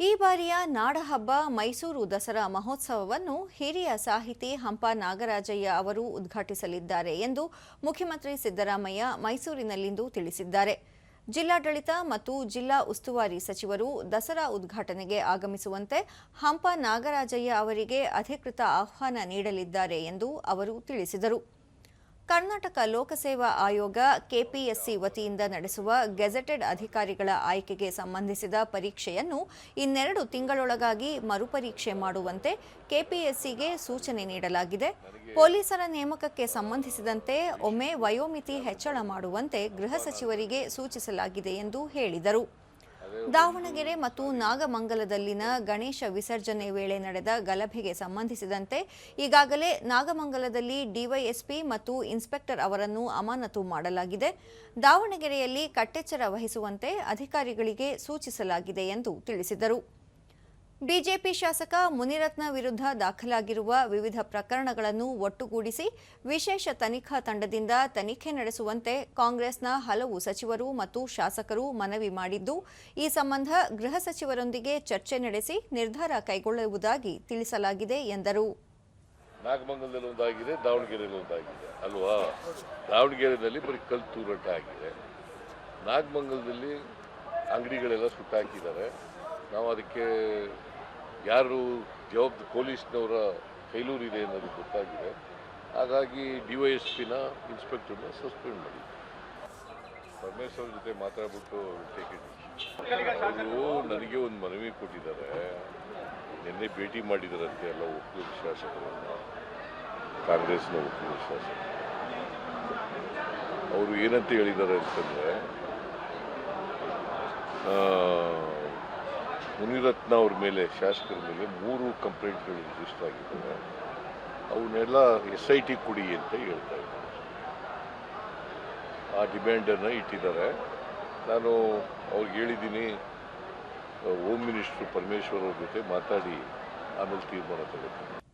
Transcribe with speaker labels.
Speaker 1: ಈ ಬಾರಿಯ ನಾಡಹಬ್ಬ ಮೈಸೂರು ದಸರಾ ಮಹೋತ್ಸವವನ್ನು ಹಿರಿಯ ಸಾಹಿತಿ ಹಂಪ ನಾಗರಾಜಯ್ಯ ಅವರು ಉದ್ಘಾಟಿಸಲಿದ್ದಾರೆ ಎಂದು ಮುಖ್ಯಮಂತ್ರಿ ಸಿದ್ದರಾಮಯ್ಯ ಮೈಸೂರಿನಲ್ಲಿಂದು ತಿಳಿಸಿದ್ದಾರೆ. ಜಿಲ್ಲಾಡಳಿತ ಮತ್ತು ಜಿಲ್ಲಾ ಉಸ್ತುವಾರಿ ಸಚಿವರು ದಸರಾ ಉದ್ಘಾಟನೆಗೆ ಆಗಮಿಸುವಂತೆ ಹಂಪ ನಾಗರಾಜಯ್ಯ ಅವರಿಗೆ ಅಧಿಕೃತ ಆಹ್ವಾನ ನೀಡಲಿದ್ದಾರೆ ಎಂದು ಅವರು ತಿಳಿಸಿದರು. ಕರ್ನಾಟಕ ಲೋಕಸೇವಾ ಆಯೋಗ ಕೆಪಿಎಸ್ಸಿ ವತಿಯಿಂದ ನಡೆಸುವ ಗೆಜೆಟೆಡ್ ಅಧಿಕಾರಿಗಳ ಆಯ್ಕೆಗೆ ಸಂಬಂಧಿಸಿದ ಪರೀಕ್ಷೆಯನ್ನು ಇನ್ನೆರಡು ತಿಂಗಳೊಳಗಾಗಿ ಮರುಪರೀಕ್ಷೆ ಮಾಡುವಂತೆ ಕೆಪಿಎಸ್ಸಿಗೆ ಸೂಚನೆ ನೀಡಲಾಗಿದೆ. ಪೊಲೀಸರ ನೇಮಕಕ್ಕೆ ಸಂಬಂಧಿಸಿದಂತೆ ಒಮ್ಮೆ ವಯೋಮಿತಿ ಹೆಚ್ಚಳ ಮಾಡುವಂತೆ ಗೃಹ ಸಚಿವರಿಗೆ ಸೂಚಿಸಲಾಗಿದೆ ಎಂದು ಹೇಳಿದರು. ದಾವಣಗೆರೆ ಮತ್ತು ನಾಗಮಂಗಲದಲ್ಲಿನ ಗಣೇಶ ವಿಸರ್ಜನೆ ವೇಳೆ ನಡೆದ ಗಲಭೆಗೆ ಸಂಬಂಧಿಸಿದಂತೆ ಈಗಾಗಲೇ ನಾಗಮಂಗಲದಲ್ಲಿ ಡಿವೈಎಸ್ಪಿ ಮತ್ತು ಇನ್ಸ್ಪೆಕ್ಟರ್ ಅವರನ್ನು ಅಮಾನತು ಮಾಡಲಾಗಿದೆ. ದಾವಣಗೆರೆಯಲ್ಲಿ ಕಟ್ಟೆಚ್ಚರ ವಹಿಸುವಂತೆ ಅಧಿಕಾರಿಗಳಿಗೆ ಸೂಚಿಸಲಾಗಿದೆ ಎಂದು ತಿಳಿಸಿದರು. ಬಿಜೆಪಿ ಶಾಸಕ ಮುನಿರತ್ನ ವಿರುದ್ಧ ದಾಖಲಾಗಿರುವ ವಿವಿಧ ಪ್ರಕರಣಗಳನ್ನು ಒಟ್ಟುಗೂಡಿಸಿ ವಿಶೇಷ ತನಿಖಾ ತಂಡದಿಂದ ತನಿಖೆ ನಡೆಸುವಂತೆ ಕಾಂಗ್ರೆಸ್ನ ಹಲವು ಸಚಿವರು ಮತ್ತು ಶಾಸಕರು ಮನವಿ ಮಾಡಿದ್ದು, ಈ ಸಂಬಂಧ ಗೃಹ ಸಚಿವರೊಂದಿಗೆ ಚರ್ಚೆ ನಡೆಸಿ ನಿರ್ಧಾರ ಕೈಗೊಳ್ಳುವುದಾಗಿ ತಿಳಿಸಲಾಗಿದೆ ಎಂದರು.
Speaker 2: ಅಲ್ವಾ? ನಾಗಮಂಗಲದಲ್ಲಿ ಅಂಗಡಿಗಳೆಲ್ಲ ಸುಟ್ಟಾಕಿದ್ದಾರೆ. ನಾವು ಅದಕ್ಕೆ ಯಾರು ಜವಾಬ್ದ ಪೊಲೀಸ್ನವರ ಕೈಲೂರಿದೆ ಅನ್ನೋದು ಗೊತ್ತಾಗಿದೆ. ಹಾಗಾಗಿ ಡಿ ವೈ ಎಸ್ ಇನ್ಸ್ಪೆಕ್ಟರ್ನ ಸಸ್ಪೆಂಡ್ ಮಾಡಿ. ಪರಮೇಶ್ವರ್ ಜೊತೆ ಮಾತಾಡ್ಬಿಟ್ಟು ಅವರು ನನಗೆ ಒಂದು ಮನವಿ ಕೊಟ್ಟಿದ್ದಾರೆ. ನಿನ್ನೆ ಭೇಟಿ ಮಾಡಿದಾರಂತೆ ಎಲ್ಲ ಒಕ್ಕೂರು ಶಾಸಕರನ್ನು, ಕಾಂಗ್ರೆಸ್ನ ಒಕ್ಕೂರು ಶಾಸಕರು ಅವರು ಏನಂತ ಹೇಳಿದ್ದಾರೆ ಅಂತಂದರೆ ಮುನಿರತ್ನ ಅವ್ರ ಮೇಲೆ ಶಾಸಕರ ಮೇಲೆ ಮೂರು ಕಂಪ್ಲೇಂಟ್ಗಳು ರಿಜಿಸ್ಟರ್ ಆಗಿದ್ದಾವೆ. ಅವನ್ನೆಲ್ಲ ಎಸ್ ಐ ಟಿ ಕೊಡಿ ಅಂತ ಹೇಳ್ತಾ ಇದ್ದಾರೆ. ಆ ಡಿಮ್ಯಾಂಡನ್ನು ಇಟ್ಟಿದ್ದಾರೆ. ನಾನು ಅವ್ರಿಗೆ ಹೇಳಿದ್ದೀನಿ ಹೋಮ್ ಮಿನಿಸ್ಟ್ರು ಪರಮೇಶ್ವರ್ ಅವ್ರ ಜೊತೆ ಮಾತಾಡಿ, ಆಮೇಲೆ ತೀರ್ಮಾನ ತಗೋತೀನಿ.